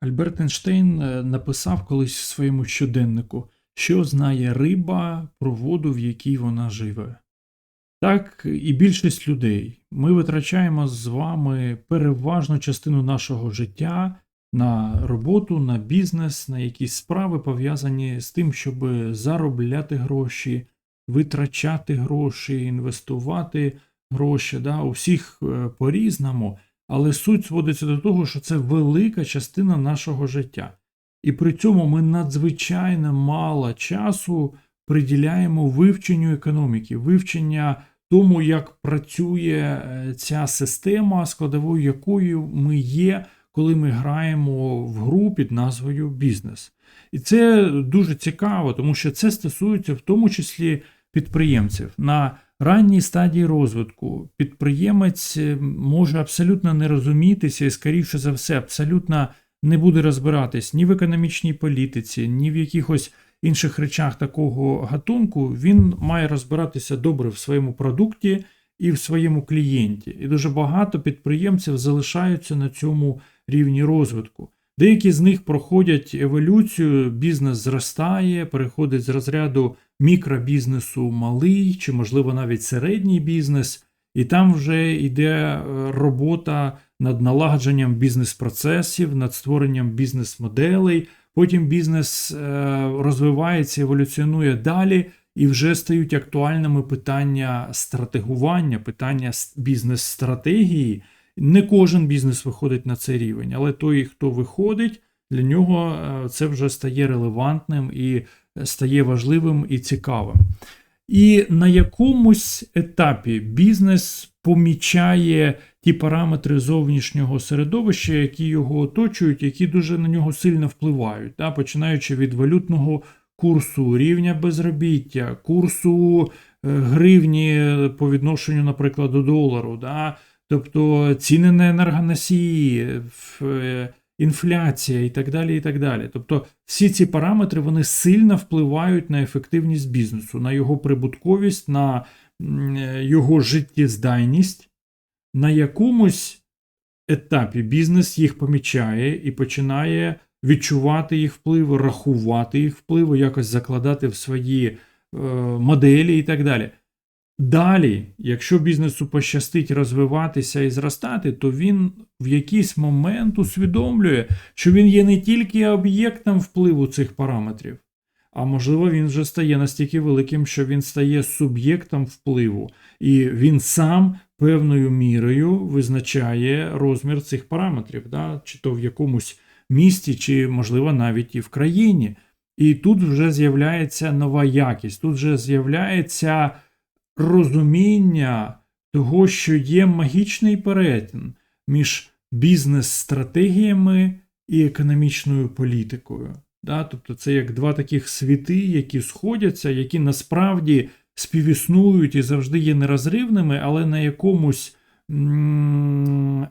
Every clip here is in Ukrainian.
Альберт Ейнштейн е, написав колись в своєму щоденнику, що знає риба про воду, в якій вона живе. Так і більшість людей. Ми витрачаємо з вами переважну частину нашого життя на роботу, на бізнес, на якісь справи пов'язані з тим, щоб заробляти гроші, витрачати гроші, інвестувати гроші. Да? У всіх е, по-різному. Але суть зводиться до того, що це велика частина нашого життя. І при цьому ми надзвичайно мало часу приділяємо вивченню економіки, вивчення тому, як працює е, ця система, складовою якою ми є, коли ми граємо в гру під назвою бізнес. І це дуже цікаво, тому що це стосується в тому числі підприємців. На ранній стадії розвитку підприємець е, може абсолютно не розумітися і, скоріше за все, абсолютно не буде розбиратись ні в економічній політиці, ні в якихось інших речах такого гатунку. Він має розбиратися добре в своєму продукті і в своєму клієнті. І дуже багато підприємців залишаються на цьому рівні розвитку. Деякі з них проходять еволюцію, бізнес зростає, переходить з розряду мікробізнесу малий чи, можливо, навіть середній бізнес, і там вже йде е, робота над налагодженням бізнес-процесів, над створенням бізнес-моделей. Потім бізнес е, розвивається, еволюціонує далі, і вже стають актуальними питання стратегування, питання бізнес-стратегії. Не кожен бізнес виходить на цей рівень, але той, хто виходить, для нього е, це вже стає релевантним і стає важливим і цікавим. І на якомусь етапі бізнес помічає ті параметри зовнішнього середовища, які його оточують, які дуже на нього сильно впливають, да, починаючи від валютного курсу, рівня безробіття, курсу е, гривні по відношенню, наприклад, до долару. Да, Тобто ціни на енергоносії, е, інфляція і так далі. і так далі. Тобто всі ці параметри вони сильно впливають на ефективність бізнесу, на його прибутковість, на його життєздайність. На якомусь етапі бізнес їх помічає і починає відчувати їх впливи, рахувати їх впливи, якось закладати в свої е, моделі і так далі. Далі, якщо бізнесу пощастить розвиватися і зростати, то він в якийсь момент усвідомлює, що він є не тільки об'єктом впливу цих параметрів, а можливо, він вже стає настільки великим, що він стає суб'єктом впливу, і він сам певною мірою визначає розмір цих параметрів, да? чи то в якомусь місті, чи, можливо, навіть і в країні. І тут вже з'являється нова якість, тут вже з'являється розуміння того, що є магічний перетин між бізнес-стратегіями і економічною політикою. Да? Тобто це як два таких світи, які сходяться, які насправді співіснують і завжди є нерозривними, але на якомусь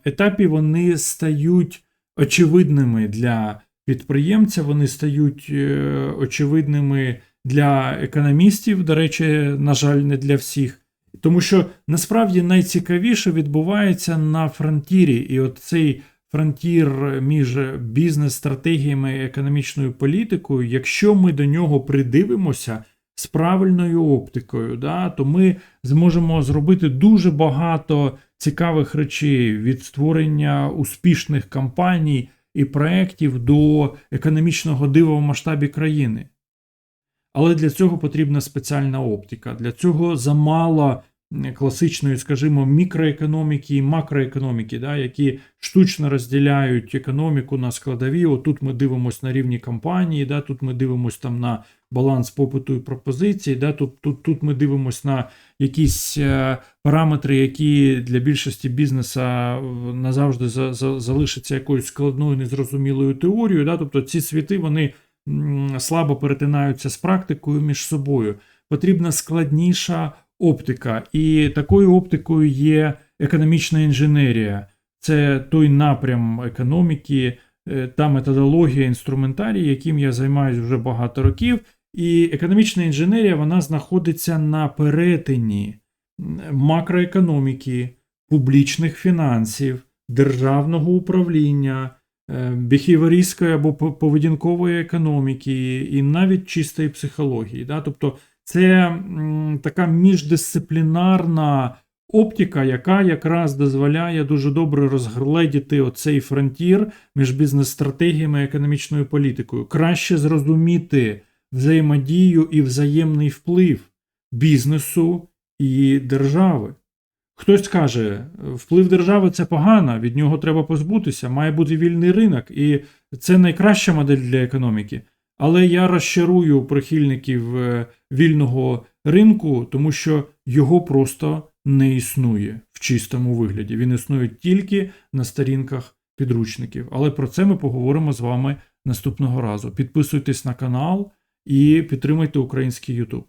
етапі вони стають очевидними для підприємця, вони стають е, очевидними для економістів, до речі, на жаль, не для всіх. Тому що насправді найцікавіше відбувається на фронтірі, і от цей фронтір між бізнес-стратегіями і економічною політикою, якщо ми до нього придивимося з правильною оптикою, да, то ми зможемо зробити дуже багато цікавих речей від створення успішних кампаній і проєктів до економічного дива в масштабі країни. Але для цього потрібна спеціальна оптика. Для цього замало класичної, скажімо, мікроекономіки і макроекономіки, да, які штучно розділяють економіку на складові. Отут ми дивимося на рівні компанії, да, тут ми дивимося там на баланс попиту і пропозиції, да, тут, тут, тут ми дивимося на якісь е, параметри, які для більшості бізнесу назавжди за, за, залишаться якоюсь складною незрозумілою теорією. Да, Тобто ці світи вони слабо перетинаються з практикою між собою. Потрібна складніша оптика, і такою оптикою є економічна інженерія. Це той напрям економіки, е, та методологія, інструментарій, яким я займаюся вже багато років. І економічна інженерія вона знаходиться на перетині макроекономіки, публічних фінансів, державного управління, е, біхіворістської або поведінкової економіки, і навіть чистої психології. Да? Тобто це така міждисциплінарна оптика, яка якраз дозволяє дуже добре розгледіти оцей фронтір між бізнес-стратегіями і економічною політикою, краще зрозуміти взаємодію і взаємний вплив бізнесу і держави. Хтось скаже, вплив держави це погано, від нього треба позбутися, має бути вільний ринок, і це найкраща модель для економіки. Але я розчарую прихильників е, вільного ринку, тому що його просто не існує в чистому вигляді. Він існує тільки на сторінках підручників. Але про це ми поговоримо з вами наступного разу. Підписуйтесь на канал і підтримуйте український YouTube.